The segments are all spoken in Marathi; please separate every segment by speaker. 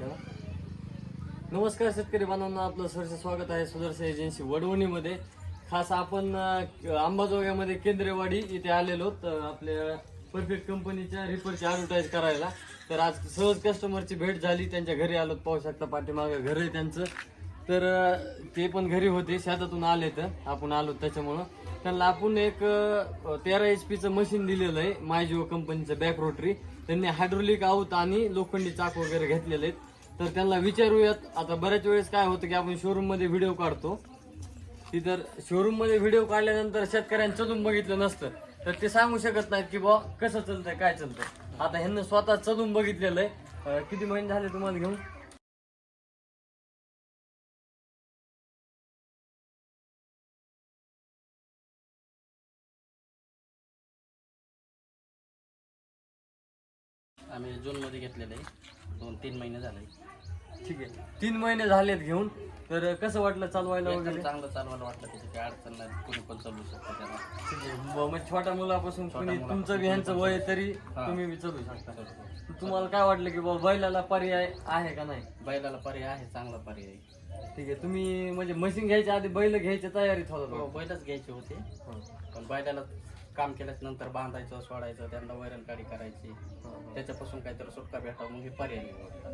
Speaker 1: तेव्हा. नमस्कार शेतकरी बांधवांना आपलं सरसे स्वागत आहे सुदर्शन एजन्सी वडवणीमध्ये. खास आपण आंबाजोग्यामध्ये अंबाजोगाईमध्ये केंद्रेवाडी इथे आलेलो तर आपल्या परफेक्ट कंपनीच्या रिपरची ॲडव्हर्टाईज करायला. तर आज सहज कस्टमरची भेट झाली त्यांच्या घरी आलो पाहू शकता पाठीमागं घर आहे त्यांचं. तर ते पण घरी होते शेतातून आले तर आपण आलो त्याच्यामुळं. त्यांना आपण एक तेरा एच पीचं मशीन दिलेलं आहे मायजिओ कंपनीचं बॅक रोटरी त्यांनी हायड्रोलिक आऊत आणि लोखंडी चाक वगैरे घेतलेले आहेत. तर त्यांना विचारूयात. आता बऱ्याच वेळेस काय होतं की आपण शोरूममध्ये व्हिडिओ काढतो. ती तर शोरूममध्ये व्हिडिओ काढल्यानंतर शेतकऱ्यांनी चढून बघितलं नसतं. तर ते सांगू शकत नाहीत की बा कसं चालतंय काय चालतंय. आता ह्यांना स्वतः चलून बघितलेलं आहे. किती महिने झाले तुम्हाला घेऊन?
Speaker 2: आम्ही जूनमध्ये घेतलेलं आहे. दोन तीन महिने झाले.
Speaker 1: ठीक आहे. तीन महिने झालेत घेऊन तर कसं वाटलं चालवायला
Speaker 2: एकदम
Speaker 1: वगैरे?
Speaker 2: चांगलं चालवायला वाटलं त्याची काही अडचण नाही. कोणी पण चालू शकतं त्याला.
Speaker 1: ठीक आहे. ब- म्हणजे छोट्या मुलापासून कुणी
Speaker 2: मुलापासून
Speaker 1: तुमचं बी ह्यांचं वय आहे तरी. तुम्ही चालू शकता. तुम्हाला काय वाटलं की बाबा बैलाला पर्याय आहे का नाही?
Speaker 2: बैलाला पर्याय आहे चांगला पर्याय. आहे.
Speaker 1: ठीक आहे. तुम्ही म्हणजे मशीन घ्यायच्या आधी बैल घ्यायच्या तयारीत होता
Speaker 2: हो. बैलच घ्यायचे होते.
Speaker 1: हा.
Speaker 2: पण बैलाला काम केल्याच्यानंतर बांधायचं सोडायचं त्यांना वैरणकाडी करायची. त्याच्यापासून काहीतरी सुटका भेटावं मग हे पर्याय निवडला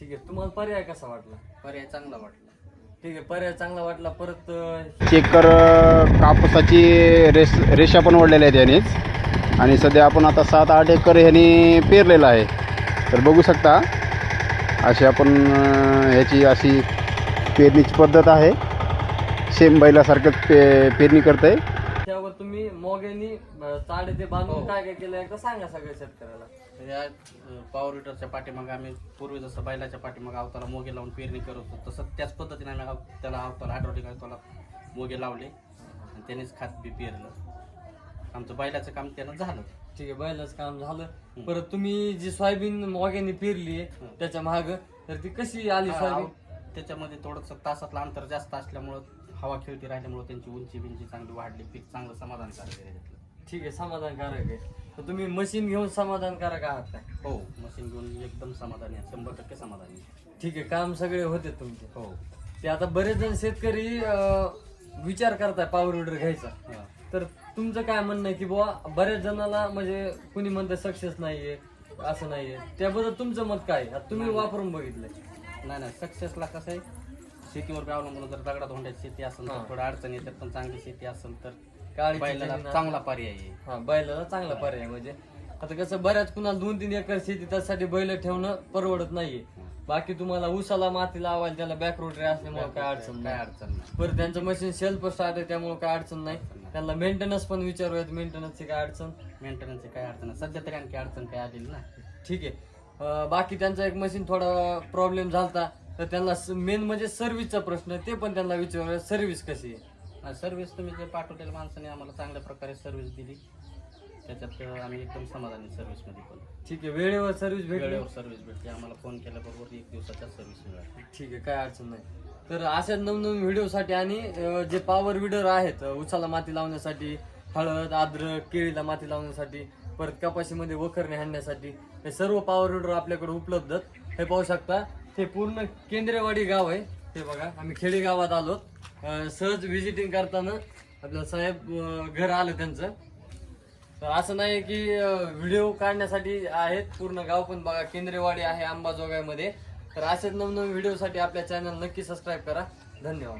Speaker 1: ठीक आहे तुम्हाला पर्याय कसा वाटला?
Speaker 2: पर्याय चांगला वाटला.
Speaker 1: ठीक आहे पर्याय चांगला वाटला परत अं,
Speaker 3: एकर कापसाची रेस रेषा पण ओढलेल्या आहेत यानेच. आणि सध्या आपण आता सात आठ एकर ह्यानी पेरलेलं आहे. तर बघू शकता अशी आपण अं, ह्याची अशी पेरणीची पद्धत आहे. सेम बैलासारखंच पे पेरणी करते
Speaker 1: त्यावर तुम्ही मोग्यानी अं, चाडे ते बांधून काय काय केलं एकदा सांगा सगळ्या शेतकऱ्याला.
Speaker 2: या पॉवर विटरच्या पाठीमागे आम्ही पूर्वी जसं बैलाच्या पाठीमागे आवताला मोगे लावून पेरणी करत होतो तसं त्याच पद्धतीने आम्ही आव- त्याला आवताला हायड्रोलिक आवताला मोगे लावले आणि त्यानेच खात बी पेरलं. आमचं बैलाचं काम त्यानं झालं.
Speaker 1: ठीक आहे बैलाच काम झालं. परत तुम्ही जी सोयाबीन मोग्यानी पेरली त्याच्या माग तर ती कशी आली सोयाबीन?
Speaker 2: आव- त्याच्यामध्ये थोडंसं तासातलं अंतर जास्त असल्यामुळं हवा खेळती राहिल्यामुळं त्यांची उंची बिंची चांगली वाढली पीक चांगलं समाधानकारक आहे त्याच्यातलं.
Speaker 1: ठीक आहे समाधानकारक आहे. तर तुम्ही मशीन घेऊन समाधानकारक आहात काय
Speaker 2: हो मशीन घेऊन एकदम समाधानी आहे. शंभर टक्के समाधानी आहे.
Speaker 1: ठीक आहे काम सगळे होते तुमचे.
Speaker 2: हो.
Speaker 1: ते आता बरेच जण शेतकरी अं, विचार करताय पॉवर विडर घ्यायचा.
Speaker 2: हा.
Speaker 1: तर तुमचं काय म्हणणं आहे की बुवा बऱ्याच जणाला म्हणजे कुणी म्हणतं सक्सेस नाहीये असं नाहीये. त्याबद्दल तुमचं मत काय आहे? आता तुम्ही वापरून बघितलंय.
Speaker 2: नाही नाही. सक्सेसला कसं आहे शेतीवर बी अवलंबून जर दगडात होंड्याची शेती असेल तर
Speaker 1: हा.
Speaker 2: थोडं अडचण येतात पण चांगली शेती असेल तर
Speaker 1: काळी
Speaker 2: बैलाला चांगला पर्याय आहे.
Speaker 1: हा बैलाला चांगला पर्याय म्हणजे आता कसं बऱ्याच कुणाला दोन तीन एकर शेती त्यासाठी बैल ठेवणं परवडत नाहीये. बाकी तुम्हाला उसाला माती लावायला त्याला बॅक रोटरी असल्यामुळे काय अडचण
Speaker 2: काय
Speaker 1: नाही.
Speaker 2: अडचण नाही.
Speaker 1: बरं त्यांचं मशीन सेल्फ स्टार्ट आहे त्यामुळे काय अडचण नाही. त्यांना मेंटेनन्स पण विचारूयात मेंटेनन्सची काय अडचण.
Speaker 2: मेंटेनन्सची काय अडचण नाही. सध्या तरी आणखी अडचण काय आलेली ना
Speaker 1: ठीक आहे. अं, बाकी त्यांचा एक मशीन थोडा प्रॉब्लेम झालता तर त्यांना मेन म्हणजे सर्व्हिसचा प्रश्न आहे, ते पण त्यांना विचारूया सर्व्हिस कशी आहे?
Speaker 2: सर्व्हिस तुम्ही जे पाठवलेल्या माणसाने आम्हाला चांगल्या प्रकारे सर्व्हिस दिली त्याच्यात आम्ही एकदम समाधानी सर्व्हिसमध्ये पण.
Speaker 1: ठीक आहे वेळेवर सर्व्हिस भेटली.
Speaker 2: वेळेवर सर्व्हिस भेटली. आम्हाला फोन केल्याबरोबर एक दिवसाच्या सर्व्हिस मिळाली.
Speaker 1: ठीक आहे काय अडचण नाही. तर अशाच नवनवीन व्हिडिओसाठी आणि अं, जे पॉवर विडर आहेत अं, उसाला माती लावण्यासाठी हळद अद्रक केळीला माती लावण्यासाठी परत कपाशीमध्ये वखरणे हाणण्यासाठी हे सर्व पॉवर विडर आपल्याकडे उपलब्ध आहेत. हे पाहू शकता हे पूर्ण केंद्रेवाडी गाव आहे. हे बघा आम्ही खेडे गावात आलो सहज व्हिजिटिंग करताना आपलं साहेब घर आलं त्यांचं. तर असं नाही की व्हिडिओ काढण्यासाठी आहेत. पूर्ण गाव पण बघा केंद्रेवाडी आहे अंबाजोगाईमध्ये. तर असेच नवनवीन व्हिडिओसाठी आपल्या चॅनल नक्की सबस्क्राईब करा. धन्यवाद.